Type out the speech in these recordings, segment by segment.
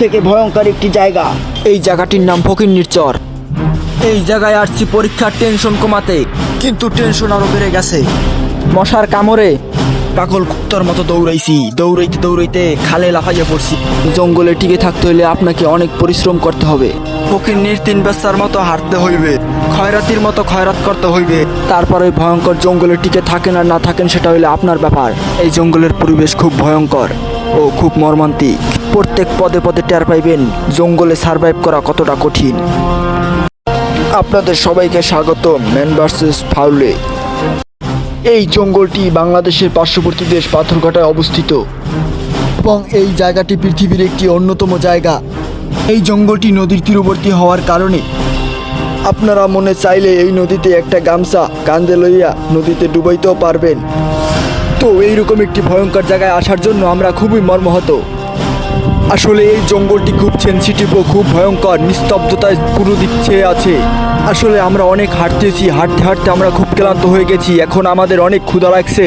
থেকে ভয়ঙ্কর একটি জায়গা। এই জায়গাটির নাম ফকির চর। এই জায়গায় আসছি পরীক্ষার টেনশন কমাতে কিন্তু টেনশন আরও বেড়ে গেছে। মশার কামড়ে পাগল কুত্তার মতো দৌড়াইছি দৌড়াইতে দৌড়াইতে খালে লাফাইয়া পড়ছি। জঙ্গলে টিকে থাকতে হলে আপনাকে অনেক পরিশ্রম করতে হবে। ফকির তিন বেচার মতো হাঁটতে হইবে খয়রাতির মতো খয়রাত করতে হইবে। তারপরে ভয়ঙ্কর জঙ্গলে টিকে থাকেন আর না থাকেন সেটা হইলে আপনার ব্যাপার। এই জঙ্গলের পরিবেশ খুব ভয়ঙ্কর ও খুব মর্মান্তিক। প্রত্যেক পদে পদে টের পাইবেন, জঙ্গলে সার্ভাইভ করা কতটা কঠিন। আপনাদের সবাইকে স্বাগত, ম্যান ভার্সেস ফাউলে। এই জঙ্গলটি বাংলাদেশের পার্শ্ববর্তী দেশ পাথরঘাটায় অবস্থিত। এবং এই জায়গাটি পৃথিবীর একটি অন্যতম জায়গা। এই জঙ্গলটি নদীর তীরবর্তী হওয়ার কারণে। আপনারা মনে চাইলে এই নদীতে একটা গামছা কান্দে লইয়া নদীতে ডুবাইতেও পারবেন। তো এইরকম একটি ভয়ঙ্কর জায়গায় আসার জন্য আমরা খুবই মর্মাহত। আসলে এই জঙ্গলটি খুব সেন্সিটিভ ও খুব ভয়ঙ্কর, নিস্তব্ধতায় পুরো দিচ্ছে আছে। আসলে আমরা অনেক হাঁটতেছি, হাঁটতে হাঁটতে আমরা খুব ক্লান্ত হয়ে গেছি, এখন আমাদের অনেক ক্ষুধা লাগছে।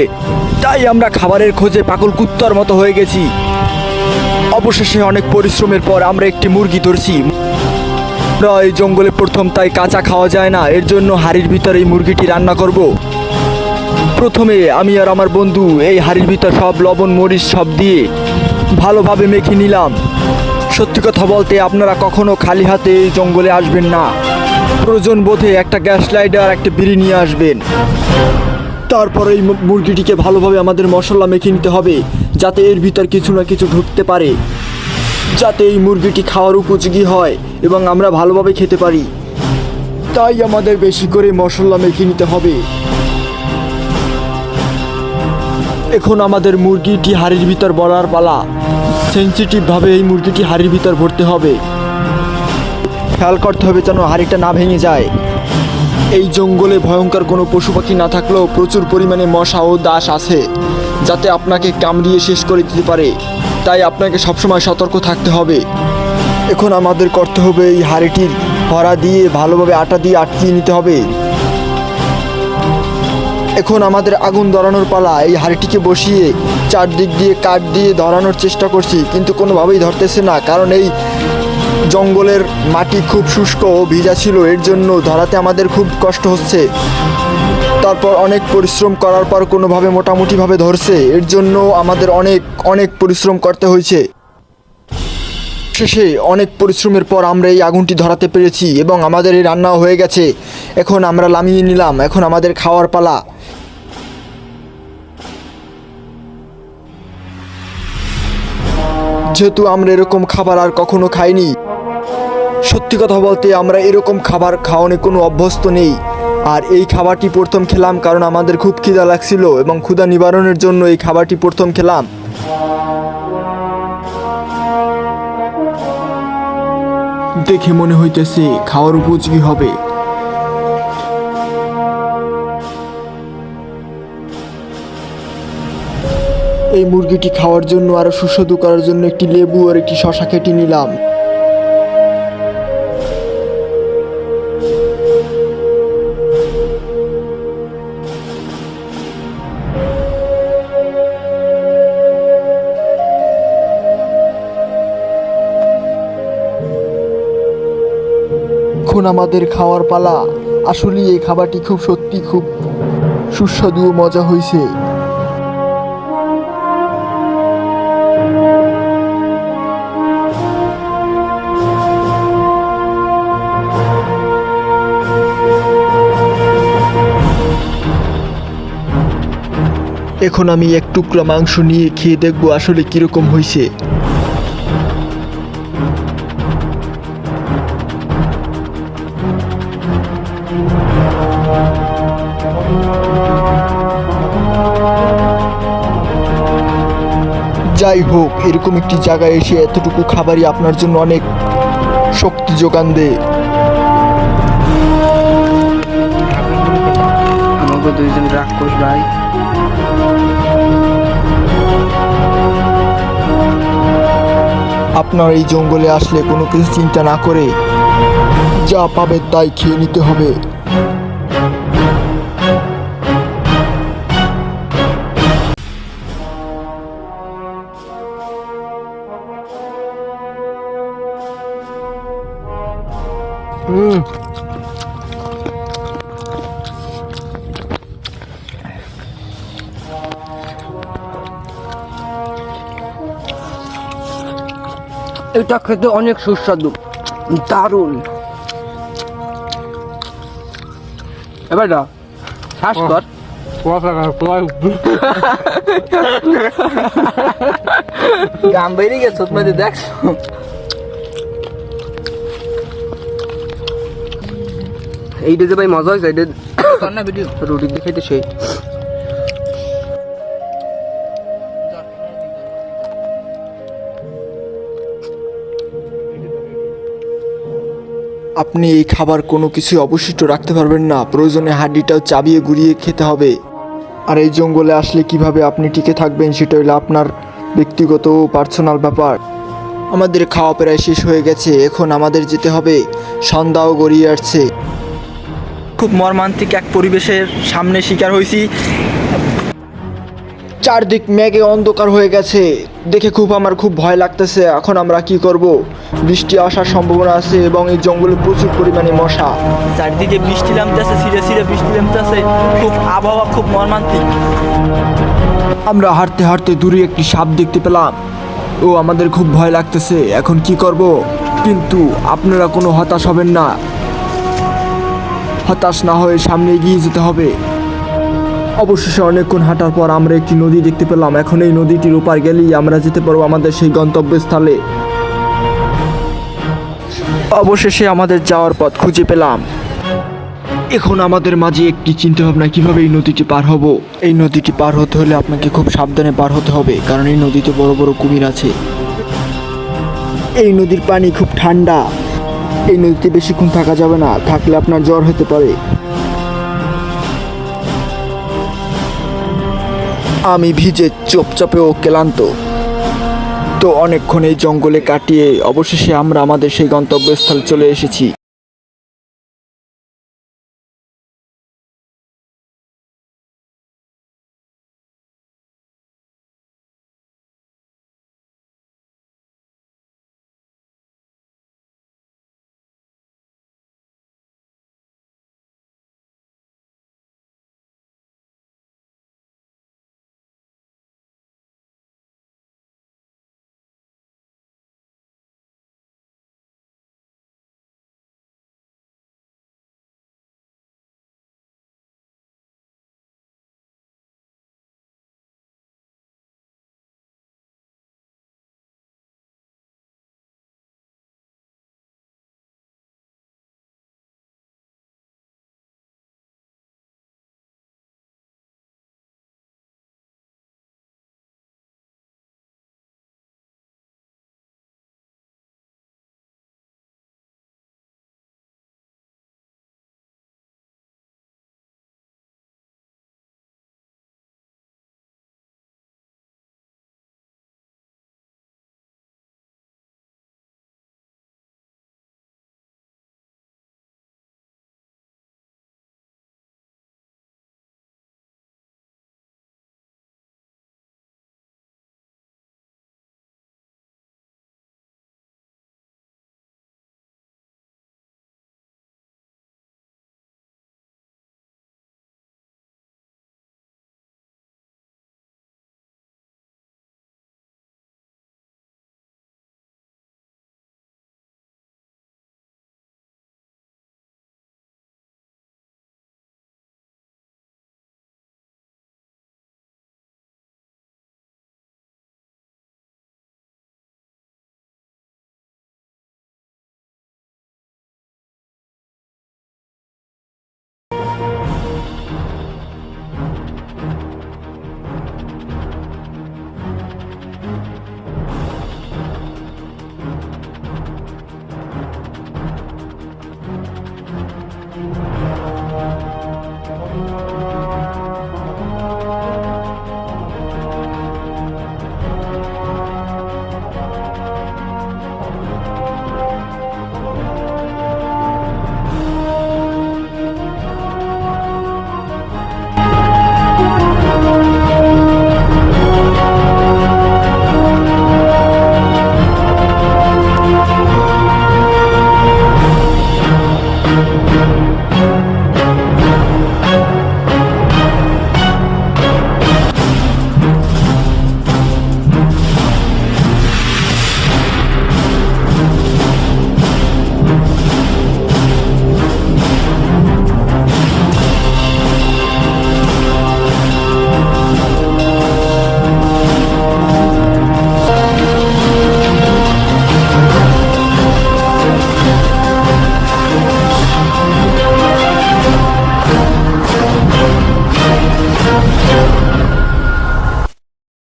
তাই আমরা খাবারের খোঁজে পাগল কুত্তার মতো হয়ে গেছি। অবশেষে অনেক পরিশ্রমের পর আমরা একটি মুরগি ধরছি। আমরা এই জঙ্গলে প্রথম তাই কাঁচা খাওয়া যায় না, এর জন্য হাড়ির ভিতরে এই মুরগিটি রান্না করব। প্রথমে আমি আর আমার বন্ধু এই হাড়ির ভিতর সব লবণ, মরিচ সব দিয়ে ভালোভাবে মেখে নিলাম। সত্যি কথা বলতে আপনারা কখনো খালি হাতে এই জঙ্গলে আসবেন না। প্রয়োজন বোধে একটা গ্যাস লাইট আর একটা বিড়ি নিয়ে আসবেন। তারপর এই মুরগিটিকে ভালোভাবে আমাদের মশলা মেখে নিতে হবে, যাতে এর ভিতর কিছু না কিছু ঢুকতে পারে। যাতে এই মুরগিটি খাওয়ার উপযোগী হয় এবং আমরা ভালোভাবে খেতে পারি। তাই আমাদের বেশি করে মশলা মেখে নিতে হবে। এখন আমাদের মুরগিটি হাড়ির ভিতর বলার পালা। সেন্সিটিভভাবে এই মুরগিটি হাড়ির ভিতর ভরতে হবে। খেয়াল করতে হবে যেন হাড়িটা না ভেঙে যায়। এই জঙ্গলে ভয়ঙ্কর কোনো পশু পাখি না থাকলেও প্রচুর পরিমাণে মশা ও দাস আছে, যাতে আপনাকে কামড়িয়ে শেষ করে দিতে পারে। তাই আপনাকে সবসময় সতর্ক থাকতে হবে। এখন আমাদের করতে হবে এই হাড়িটির ভরা দিয়ে ভালোভাবে আটা দিয়ে আটকিয়ে নিতে হবে। এখন আমাদের আগুন ধরানোর পালা, এই হাড়িটিকে বসিয়ে চারদিক দিয়ে কাঠ দিয়ে ধরানোর চেষ্টা করছি, কিন্তু কোনোভাবেই ধরতেছে না, কারণ এই জঙ্গলের মাটি খুব শুষ্ক ও ভিজা ছিল, এর জন্য ধরাতে আমাদের খুব কষ্ট হচ্ছে। তারপর অনেক পরিশ্রম করার পর কোনোভাবে মোটামুটিভাবে ধরছে, এর জন্য আমাদের অনেক অনেক পরিশ্রম করতে হয়েছে। শেষে অনেক পরিশ্রমের পর আমরা এই আগুনটি ধরাতে পেরেছি এবং আমাদের এই রান্নাও হয়ে গেছে। এখন আমরা লামিয়ে নিলাম, এখন আমাদের খাওয়ার পালা। যেহেতু আমরা এরকম খাবার আর কখনো খাইনি, সত্যি কথা বলতে আমরা এরকম খাবার খাওয়ানো কোনো অভ্যস্ত নেই। আর এই খাবারটি প্রথম খেলাম কারণ আমাদের খুব খিদা লাগছিল এবং ক্ষুধা নিবারণের জন্য এই খাবারটি প্রথম খেলাম। দেখে মনে হইতেছে খাওয়ার উপযোগী হবে। এই মুরগিটি খাওয়ার জন্য আরও সুস্বাদু করার জন্য একটি লেবু আর একটি শশা কেটে নিলাম। এখন আমাদের খাওয়ার পালা। আসলে এই খাবারটি খুব সত্যি খুব সুস্বাদু ও মজা হয়েছে এখন আমি এক টুকরা মাংস নিয়ে খেয়ে দেখব আসলে কীরকম হয়েছে যাই হোক, এরকম একটি জায়গায় এসে এতটুকু খাবারই আপনার জন্য অনেক শক্তি যোগান দেয়। দুইজন রাক্ষস ভাই। আপনার এই জঙ্গলে আসলে কোনো কিছু চিন্তা না করে যা পাবে তাই খেয়ে নিতে হবে। হুম। এটা খেতে অনেক সুস্বাদু। দারুণ। এবার না শ্বাস কর। গাম বেরিয়ে গেছে মধ্যে দেখছ এইটা যে ভাই মজা হয়েছে এইটা রুটি দিয়ে খাইতে সেই। আপনি এই খাবার কোনো কিছু অবশিষ্ট রাখতে পারবেন না। প্রয়োজনে হাড্ডিটাও চাবিয়ে গুড়িয়ে খেতে হবে। আর এই জঙ্গলে আসলে কীভাবে আপনি টিকে থাকবেন সেটা হলো আপনার ব্যক্তিগত ও পার্সোনাল ব্যাপার। আমাদের খাওয়া প্রায় শেষ হয়ে গেছে। এখন আমাদের যেতে হবে। সন্ধ্যাও গড়িয়ে আসছে। খুব মর্মান্তিক এক পরিবেশের সামনে শিকার হয়েছি। চারদিক মেঘে অন্ধকার হয়ে গেছে। দেখে খুব আমার খুব ভয় লাগতেছে এখন আমরা কি করব? বৃষ্টি আসার সম্ভাবনা আছে এবং এই জঙ্গলে প্রচুর পরিমাণে মশা। চারদিকে বৃষ্টি নামতেছে সিরে সিরে বৃষ্টি নামতেছে। খুব আবহাওয়া খুব মর্মান্তিক। আমরা হাঁটতে হাঁটতে দূরে একটি সাপ দেখতে পেলাম। ও আমাদের খুব ভয় লাগতেছে এখন কি করব? কিন্তু আপনারা কোনো হতাশ হবেন না। হতাশ না হয়ে সামনে এগিয়ে যেতে হবে। অবশেষে অনেকক্ষণ হাঁটার পর আমরা একটি নদী দেখতে পেলাম। এখন এই নদীটির ওপার গেলেই আমরা যেতে পারব আমাদের সেই গন্তব্যস্থলে। অবশেষে আমাদের যাওয়ার পথ খুঁজে পেলাম। এখন আমাদের মাঝে একটি চিন্তা ভাবনা কীভাবে এই নদীটি পার হব? এই নদীটি পার হতে হলে আপনাকে খুব সাবধানে পার হতে হবে, কারণ এই নদীতে বড় বড় কুমির আছে। এই নদীর পানি খুব ঠান্ডা। এই নদীতে বেশিক্ষণ থাকা যাবে না, থাকলে আপনার জ্বর হতে পারে। আমি ভিজে চপচপে ও ক্লান্ত। তো অনেকক্ষণ এই জঙ্গলে কাটিয়ে অবশেষে আমরা আমাদের সেই গন্তব্যস্থলে চলে এসেছি।